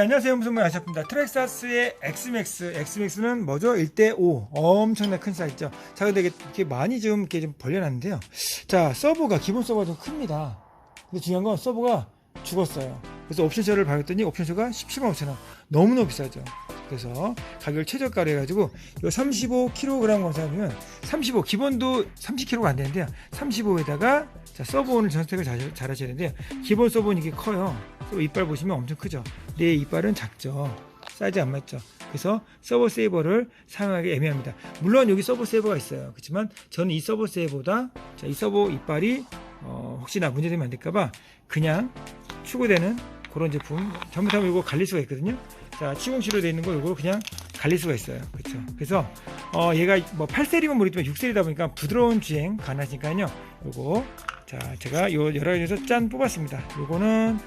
네, 안녕하세요. 무슨 말 아셨습니다. 트렉사스의 엑스맥스. 엑스맥스는 뭐죠? 1대5. 엄청나게 큰 사이즈죠. 자, 근데 이게 많이 좀 이렇게 좀 벌려놨는데요. 자, 서버가, 기본 서버가 좀 큽니다. 근데 중요한 건 서버가 죽었어요. 그래서 옵션쇼를 받았더니 옵션쇼가 17만 5천 원. 너무너무 비싸죠. 그래서 가격을 최저가로 해가지고 요 35kg 검사하면 35 기본도 30kg가 안 되는데요. 35에다가 자 서브온을 전선택을 잘, 잘 하셔야 되는데요. 기본 서브온 이게 커요. 이빨 보시면 엄청 크죠. 내 이빨은 작죠. 사이즈 안 맞죠. 그래서 서버 세이버를 사용하기 애매합니다. 물론 여기 서버 세이버가 있어요. 그렇지만 저는 이 서버 세이버보다 자, 이 서버 이빨이 어, 혹시나 문제되면 안 될까봐 그냥 추구되는 그런 제품 잘못하면 이거 갈릴 수가 있거든요. 자, 치공치로 되어 있는 거 이거 그냥 갈릴 수가 있어요. 그렇죠. 그래서 어, 얘가 뭐 8셀이면 모르겠지만 6셀이다 보니까 부드러운 주행 가능하니까요. 요거 자, 제가 요 여러 가지에서 짠 뽑았습니다. 요거는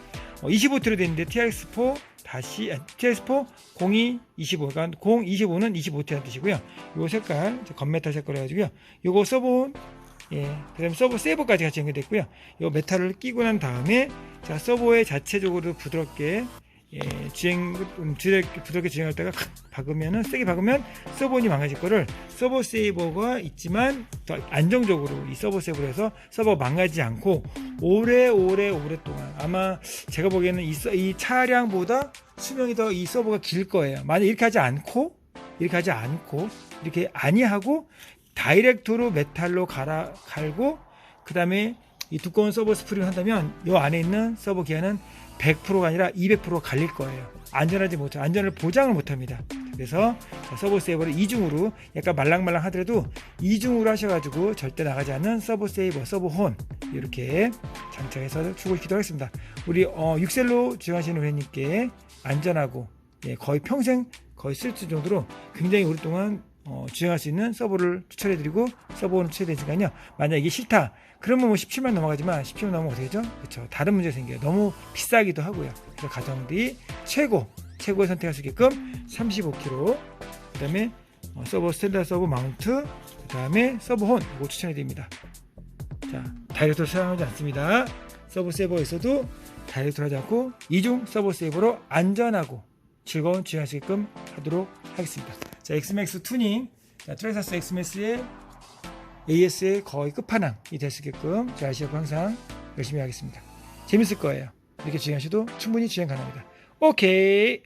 어, 25T로 되어 있는데 TX4 다시 아, TX4 02 25 그러니까 0 25는 25T라는 뜻이고요. 요 색깔 건메탈 색깔 해가지고요. 요거 써본 예, 그다음에 서버 세이버까지 같이 연결됐고요. 요 메탈을 끼고 난 다음에 자 서버에 자체적으로 부드럽게 예, 주행 음, 부드럽게, 부드럽게 주행할 때가 칵 박으면은 세게 박으면 서버원이 망가질 거를 서버 세이버가 있지만 더 안정적으로 이 서버 세이버로 해서 서버 망가지지 않고 오래 오래 오랫동안 아마 제가 보기에는 이, 서- 이 차량보다 수명이 더 이 서버가 길 거예요. 만약 이렇게 하지 않고 이렇게 하지 않고 이렇게 아니하고 다이렉트로 메탈로 갈아 갈고 그 다음에 이 두꺼운 서버 스프링을 한다면 이 안에 있는 서버 기아는 100%가 아니라 200% 갈릴 거예요. 안전하지 못해 안전을 보장을 못합니다. 그래서 자, 서버 세이버를 이중으로 약간 말랑말랑 하더라도 이중으로 하셔가지고 절대 나가지 않는 서버 세이버, 서버 혼 이렇게 장착해서 출고시키도록 하겠습니다. 우리 어, 6셀로 주행하시는 회원님께 안전하고 예, 거의 평생 거의 쓸수 정도로 굉장히 오랫동안 어, 주행할 수 있는 서버를 추천해드리고 서버는 추천해드리니까요. 만약 이게 싫다. 그러면 뭐 17만 넘어가지만 17만 넘으면 어떻게 되죠? 그렇죠. 다른 문제 생겨요. 너무 비싸기도 하고요. 그래서 가성비 최고 최고의 선택할 수 있게끔 35kg 그 다음에 어, 서버 스탠다드 서버 마운트 그 다음에 서버 혼 이거 추천해드립니다. 자 다이렉트로 사용하지 않습니다. 서버 세이버에서도 다이렉트로 하지 않고 이중 서버 세이버로 안전하고 즐거운 주행할 수 있게끔 하도록 하겠습니다. 자, 엑스맥스 투닝, 자, 트레사스 엑스맥스의 AS의 거의 끝판왕이 될 수 있게끔 제 아시아고 항상 열심히 하겠습니다. 재밌을 거예요. 이렇게 주행하셔도 충분히 주행 가능합니다. 오케이.